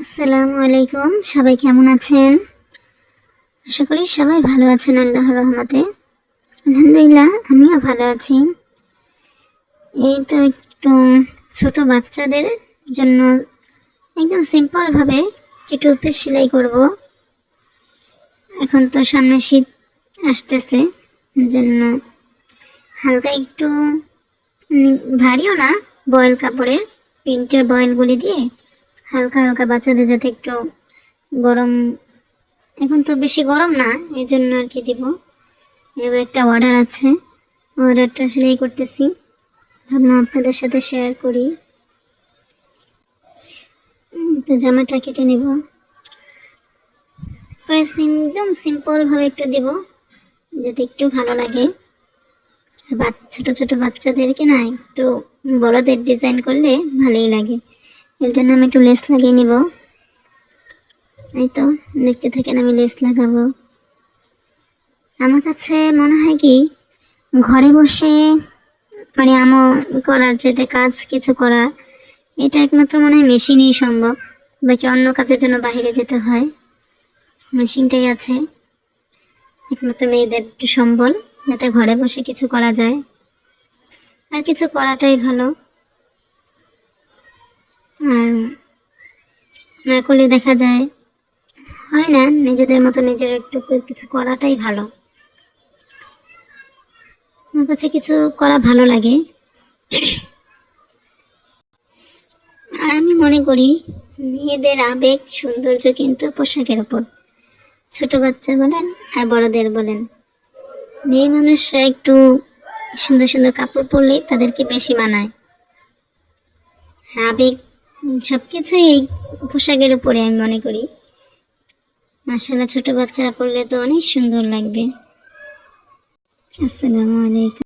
আসসালামু আলাইকুম। সবাই কেমন আছেন? আশা করি সবাই ভালো আছেন আল্লাহর রহমতে। আলহামদুলিল্লাহ, আমিও ভালো আছি। এই তো একটু ছোট বাচ্চাদের জন্য একদম সিম্পলভাবে একটু টুপি সেলাই করব। এখন তো সামনে শীত আসতেছে জন্য হালকা একটু ভারীও না, বয়েল কাপড়ের, প্রিন্টের বয়েলগুলি দিয়ে হালকা হালকা বাচ্চাদের যাতে একটু গরম, এখন তো বেশি গরম না এই জন্য আর কি দিব। এবার একটা অর্ডার আছে অর্ডারটা সেলাই করতেছি। ভাবলাম আপনাদের সাথে শেয়ার করি। তো জামাটা কেটে নেব। একদম সিম্পলভাবে একটু দেব, যাতে একটু ভালো লাগে। আর বাচ্চা, ছোটো ছোটো বাচ্চাদেরকে না একটু বড়দের ডিজাইন করলে ভালোই লাগে। এর জন্য আমি একটু লেস লাগিয়ে নিব। এই তো দেখতে থাকেন আমি লেস লাগাবো। আমার কাছে মনে হয় কি, ঘরে বসে মানে আমার করার যেতে কাজ কিছু করা এটা একমাত্র মনে হয় মেশিনেই সম্ভব। বাকি অন্য কাজের জন্য বাইরে যেতে হয়। মেশিনটাই আছে। একমাত্র মেয়েদের সম্বল, যাতে ঘরে বসে কিছু করা যায়। আর কিছু করাটাই ভালো। আর না করলে দেখা যায় হয় না, নিজেদের মতো নিজের একটু কিছু করাটাই ভালো। আমার কাছে কিছু করা ভালো লাগে। আর আমি মনে করি মেয়েদের আবেগ, সৌন্দর্য কিন্তু পোশাকের ওপর। ছোট বাচ্চা বলেন আর বড়দের বলেন। মেয়ে মানুষরা একটু সুন্দর সুন্দর কাপড় পরলেই তাদেরকে বেশি মানায়। আবেগ সব কিছুই এই পোশাকের উপরে আমি মনে করি। মার্শাল্লাহ ছোট বাচ্চারা পড়লে তো অনেক সুন্দর লাগবে। আসসালামু আলাইকুম।